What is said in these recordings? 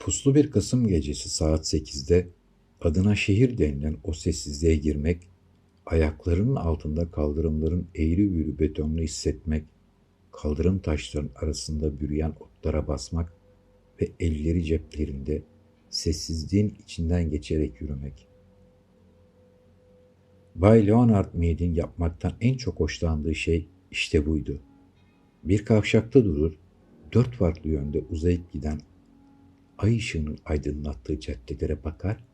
Puslu bir Kasım gecesi saat sekizde adına şehir denilen o sessizliğe girmek, ayaklarının altında kaldırımların eğri büğrü betonunu hissetmek, kaldırım taşlarının arasında bürüyen otlara basmak ve elleri ceplerinde sessizliğin içinden geçerek yürümek. Bay Leonard Mead'in yapmaktan en çok hoşlandığı şey işte buydu. Bir kavşakta durur, dört farklı yönde uzayıp giden ay ışığının aydınlattığı caddelere bakar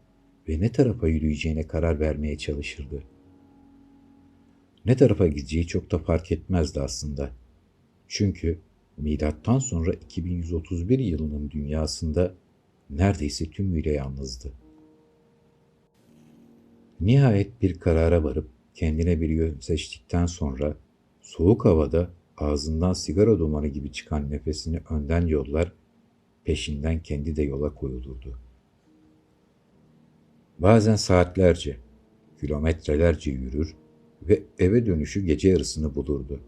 ve ne tarafa yürüyeceğine karar vermeye çalışırdı. Ne tarafa gideceği çok da fark etmezdi aslında. Çünkü milattan sonra 2131 yılının dünyasında neredeyse tümüyle yalnızdı. Nihayet bir karara varıp kendine bir yön seçtikten sonra soğuk havada ağzından sigara dumanı gibi çıkan nefesini önden yollar, peşinden kendi de yola koyulurdu. Bazen saatlerce, kilometrelerce yürür ve eve dönüşü gece yarısını bulurdu.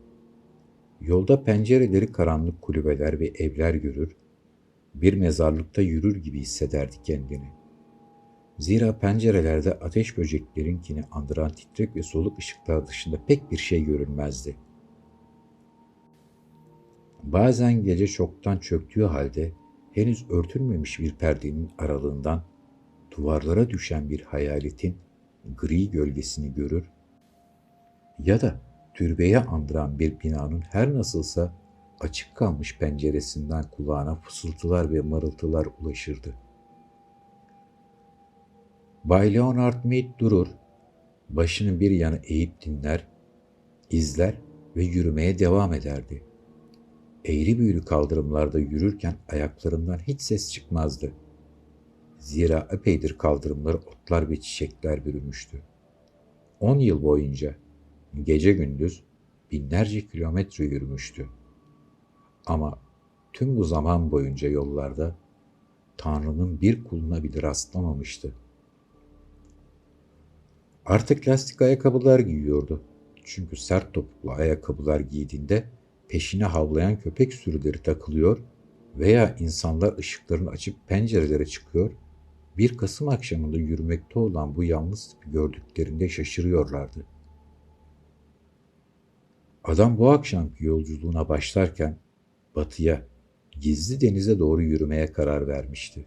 Yolda pencereleri karanlık kulübeler ve evler görür, bir mezarlıkta yürür gibi hissederdi kendini. Zira pencerelerde ateş böceklerinkini andıran titrek ve soluk ışıklar dışında pek bir şey görünmezdi. Bazen gece çoktan çöktüğü halde henüz örtülmemiş bir perdenin aralığından duvarlara düşen bir hayaletin gri gölgesini görür ya da türbeye andıran bir binanın her nasılsa açık kalmış penceresinden kulağına fısıltılar ve marıltılar ulaşırdı. Bay Leonard Mead durur, başının bir yanı eğip dinler, izler ve yürümeye devam ederdi. Eğri büğrü kaldırımlarda yürürken ayaklarından hiç ses çıkmazdı. Zira epeydir kaldırımları otlar ve çiçekler bürümüştü. On yıl boyunca gece gündüz binlerce kilometre yürümüştü. Ama tüm bu zaman boyunca yollarda Tanrı'nın bir kuluna bile rastlamamıştı. Artık lastik ayakkabılar giyiyordu. Çünkü sert topuklu ayakkabılar giydiğinde peşine havlayan köpek sürüleri takılıyor veya insanlar ışıklarını açıp pencerelere çıkıyor, bir Kasım akşamında yürümekte olan bu yalnız gördüklerinde şaşırıyorlardı. Adam bu akşamki yolculuğuna başlarken batıya, gizli denize doğru yürümeye karar vermişti.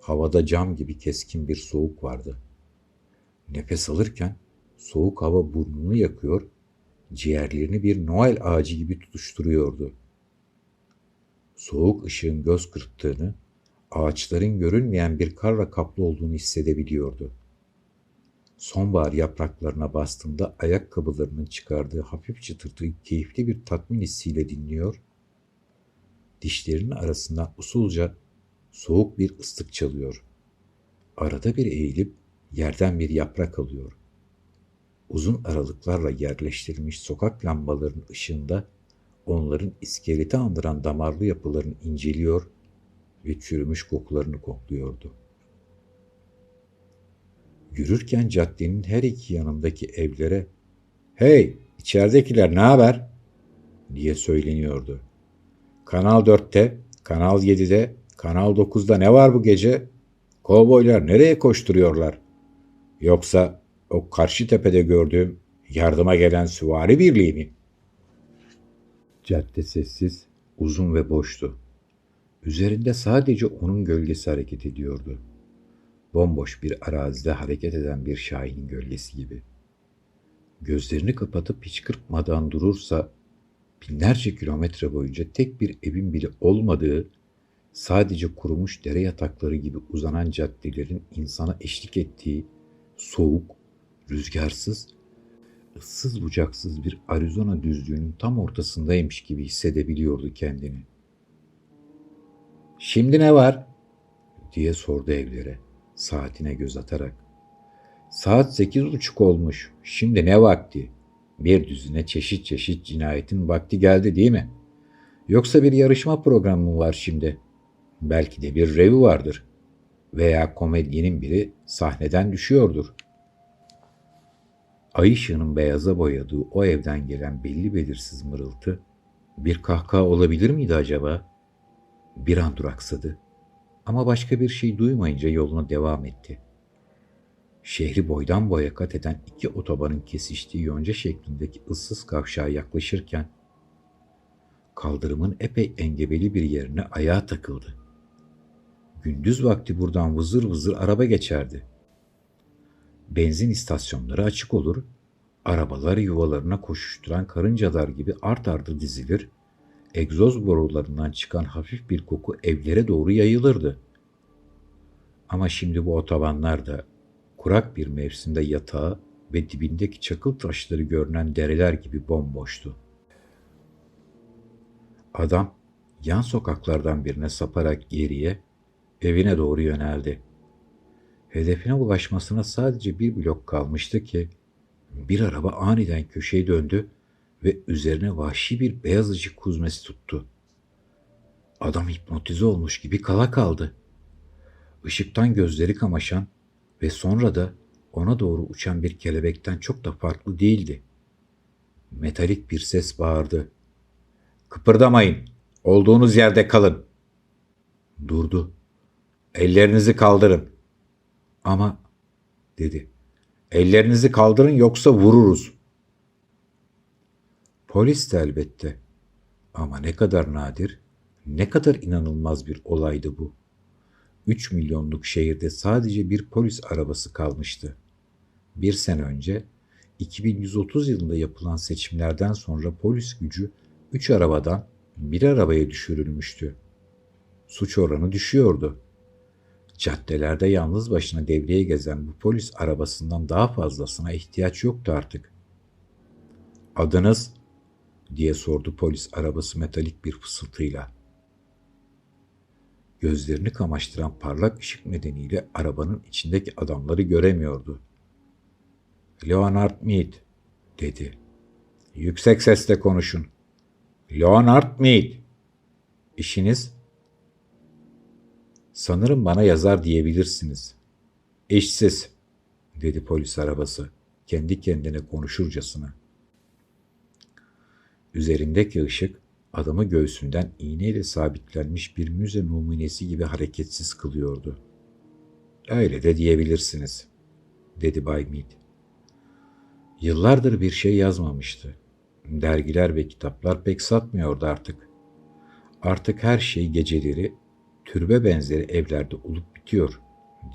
Havada cam gibi keskin bir soğuk vardı. Nefes alırken soğuk hava burnunu yakıyor, ciğerlerini bir Noel ağacı gibi tutuşturuyordu. Soğuk ışığın göz kırptığını, ağaçların görünmeyen bir karla kaplı olduğunu hissedebiliyordu. Sonbahar yapraklarına bastığında ayakkabılarının çıkardığı hafif çıtırtıyı keyifli bir tatmin hissiyle dinliyor, dişlerinin arasından usulca soğuk bir ıslık çalıyor. Arada bir eğilip yerden bir yaprak alıyor. Uzun aralıklarla yerleştirilmiş sokak lambalarının ışığında onların iskeleti andıran damarlı yapılarını inceliyor ve çürümüş kokularını kokluyordu. Yürürken caddenin her iki yanındaki evlere ''Hey, içeridekiler ne haber?'' diye söyleniyordu. Kanal 4'te, Kanal 7'de, Kanal 9'da ne var bu gece? Kovboylar nereye koşturuyorlar? Yoksa o karşı tepede gördüğüm yardıma gelen süvari birliği mi? Cadde sessiz, uzun ve boştu. Üzerinde sadece onun gölgesi hareket ediyordu. Bomboş bir arazide hareket eden bir şahinin gölgesi gibi. Gözlerini kapatıp hiç kırpmadan durursa binlerce kilometre boyunca tek bir evin bile olmadığı, sadece kurumuş dere yatakları gibi uzanan caddelerin insana eşlik ettiği soğuk, rüzgarsız, ıssız bucaksız bir Arizona düzlüğünün tam ortasındaymış gibi hissedebiliyordu kendini. Şimdi ne var? diye sordu evlere, saatine göz atarak. Saat sekiz buçuk olmuş, şimdi ne vakti? Bir düzine çeşit çeşit cinayetin vakti geldi değil mi? Yoksa bir yarışma programı mı var şimdi? Belki de bir revi vardır. Veya komedyenin biri sahneden düşüyordur. Ay ışığının beyaza boyadığı o evden gelen belli belirsiz mırıltı bir kahkaha olabilir miydi acaba? Bir an duraksadı. Ama başka bir şey duymayınca yoluna devam etti. Şehri boydan boya kat eden iki otobanın kesiştiği yonca şeklindeki ıssız kavşağa yaklaşırken kaldırımın epey engebeli bir yerine ayağa takıldı. Gündüz vakti buradan vızır vızır araba geçerdi. Benzin istasyonları açık olur, arabalar yuvalarına koşuşturan karıncalar gibi art arda dizilir, egzoz borularından çıkan hafif bir koku evlere doğru yayılırdı. Ama şimdi bu otobanlar da kurak bir mevsimde yatağı ve dibindeki çakıl taşları görünen dereler gibi bomboştu. Adam yan sokaklardan birine saparak geriye evine doğru yöneldi. Hedefine ulaşmasına sadece bir blok kalmıştı ki bir araba aniden köşeye döndü ve üzerine vahşi bir beyaz ışık kuzmesi tuttu. Adam hipnotize olmuş gibi kala kaldı. Işıktan gözleri kamaşan ve sonra da ona doğru uçan bir kelebekten çok da farklı değildi. Metalik bir ses bağırdı. Kıpırdamayın. Olduğunuz yerde kalın. Durdu. Ellerinizi kaldırın. Ama dedi. Ellerinizi kaldırın yoksa vururuz. Polis de elbette. Ama ne kadar nadir, ne kadar inanılmaz bir olaydı bu. 3 milyonluk şehirde sadece bir polis arabası kalmıştı. Bir sene önce 2130 yılında yapılan seçimlerden sonra polis gücü 3 arabadan bir arabaya düşürülmüştü. Suç oranı düşüyordu. Caddelerde yalnız başına devreye gezen bu polis arabasından daha fazlasına ihtiyaç yoktu artık. Adınız? diye sordu polis arabası metalik bir fısıltıyla. Gözlerini kamaştıran parlak ışık nedeniyle arabanın içindeki adamları göremiyordu. Leonard Mead, dedi. Yüksek sesle konuşun. Leonard Mead. İşiniz? Sanırım bana yazar diyebilirsiniz. İşsiz, dedi polis arabası kendi kendine konuşurcasına. Üzerindeki ışık adamı göğsünden iğneyle sabitlenmiş bir müze numunesi gibi hareketsiz kılıyordu. Öyle de diyebilirsiniz, dedi Bay Mead. Yıllardır bir şey yazmamıştı. Dergiler ve kitaplar pek satmıyordu artık. Artık her şey geceleri türbe benzeri evlerde olup bitiyor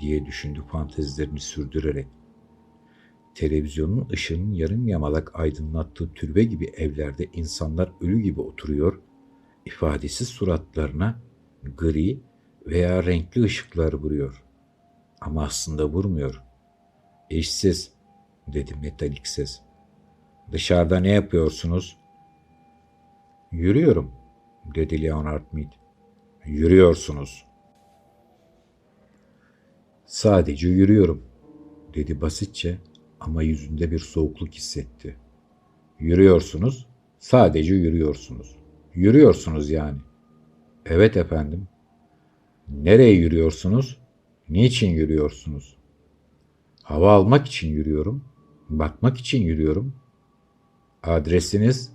diye düşündü fantezilerini sürdürerek. Televizyonun ışığının yarım yamalak aydınlattığı türbe gibi evlerde insanlar ölü gibi oturuyor, ifadesiz suratlarına gri veya renkli ışıklar vuruyor. Ama aslında vurmuyor. Eşsiz, dedi metalik ses. Dışarıda ne yapıyorsunuz? Yürüyorum, dedi Leonard Mead. Yürüyorsunuz. Sadece yürüyorum, dedi basitçe ama yüzünde bir soğukluk hissetti. Yürüyorsunuz, sadece yürüyorsunuz. Yürüyorsunuz yani. Evet efendim. Nereye yürüyorsunuz? Niçin yürüyorsunuz? Hava almak için yürüyorum. Bakmak için yürüyorum. Adresiniz?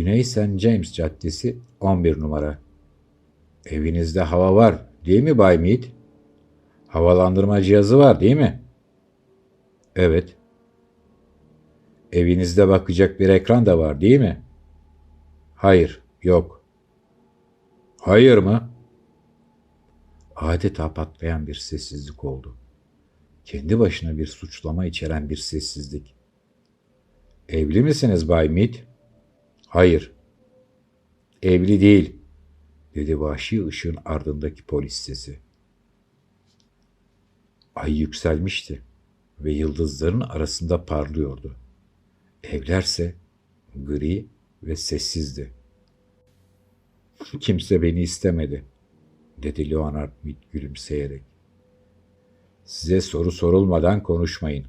Güney St. James Caddesi 11 numara. Evinizde hava var değil mi Bay Mead? Havalandırma cihazı var değil mi? Evet. Evinizde bakacak bir ekran da var değil mi? Hayır, yok. Hayır mı? Adeta patlayan bir sessizlik oldu. Kendi başına bir suçlama içeren bir sessizlik. Evli misiniz Bay Mead? Hayır. Evli değil, dedi vahşi ışığın ardındaki polis sesi. Ay yükselmişti ve yıldızların arasında parlıyordu. Evlerse gri ve sessizdi. Kimse beni istemedi, dedi Leonard Mead gülümseyerek. Size soru sorulmadan konuşmayın.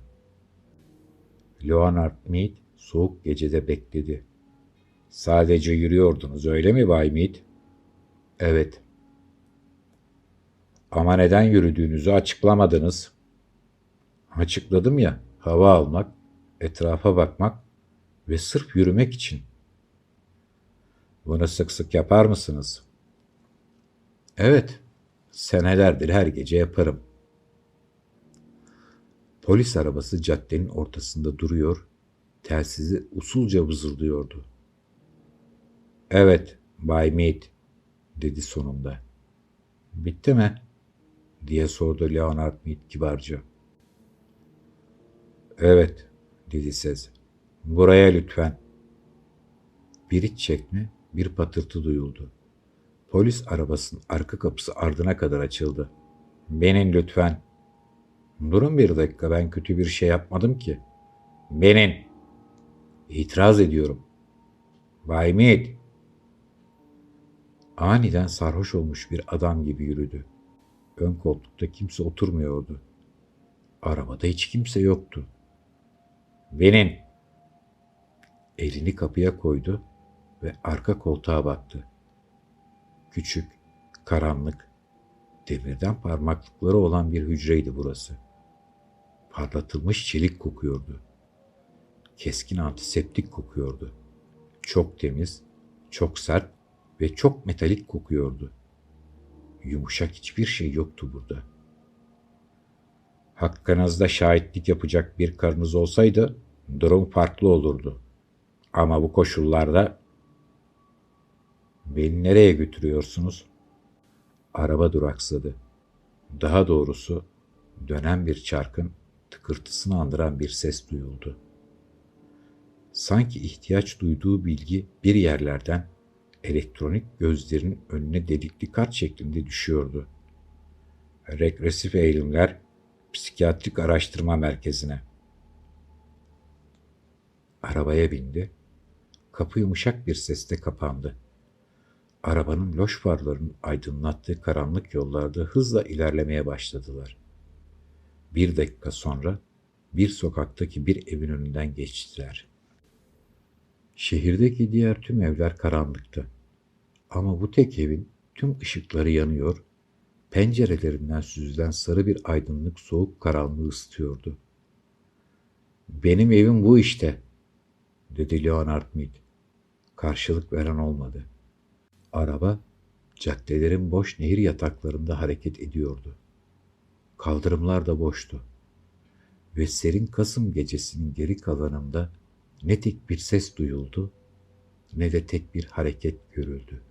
Leonard Mead soğuk gecede bekledi. Sadece yürüyordunuz öyle mi Bay Mead? Evet. Ama neden yürüdüğünüzü açıklamadınız. Açıkladım ya, hava almak, etrafa bakmak ve sırf yürümek için. Bunu sık sık yapar mısınız? Evet, senelerdir her gece yaparım. Polis arabası caddenin ortasında duruyor, telsizi usulca vızıldıyordu. Evet, Bay Mead, dedi sonunda. Bitti mi? diye sordu Leonard Mead kibarca. Evet, dedi ses. Buraya lütfen. Bir iç çekme, bir patırtı duyuldu. Polis arabasının arka kapısı ardına kadar açıldı. Benin lütfen. Durun bir dakika ben kötü bir şey yapmadım ki. Benin. İtiraz ediyorum. Bay Mead. Aniden sarhoş olmuş bir adam gibi yürüdü. Ön koltukta kimse oturmuyordu. Arabada hiç kimse yoktu. Benin. Elini kapıya koydu ve arka koltuğa baktı. Küçük, karanlık, demirden parmaklıkları olan bir hücreydi burası. Parlatılmış çelik kokuyordu. Keskin antiseptik kokuyordu. Çok temiz, çok sert ve çok metalik kokuyordu. Yumuşak hiçbir şey yoktu burada. Hakkınızda şahitlik yapacak bir karınız olsaydı durum farklı olurdu. Ama bu koşullarda beni nereye götürüyorsunuz? Araba duraksadı. Daha doğrusu dönen bir çarkın tıkırtısını andıran bir ses duyuldu. Sanki ihtiyaç duyduğu bilgi bir yerlerden elektronik gözlerinin önüne delikli kart şeklinde düşüyordu. Regresif eğilimler psikiyatrik araştırma merkezine. Arabaya bindi. Kapı yumuşak bir sesle kapandı. Arabanın loş farlarının aydınlattığı karanlık yollarda hızla ilerlemeye başladılar. Bir dakika sonra bir sokaktaki bir evin önünden geçtiler. Şehirdeki diğer tüm evler karanlıktı. Ama bu tek evin tüm ışıkları yanıyor, pencerelerinden süzülen sarı bir aydınlık soğuk karanlığı ısıtıyordu. Benim evim bu işte, dedi Leonard Mead. Karşılık veren olmadı. Araba caddelerin boş nehir yataklarında hareket ediyordu. Kaldırımlar da boştu. Ve serin Kasım gecesinin geri kalanında ne tek bir ses duyuldu ne de tek bir hareket görüldü.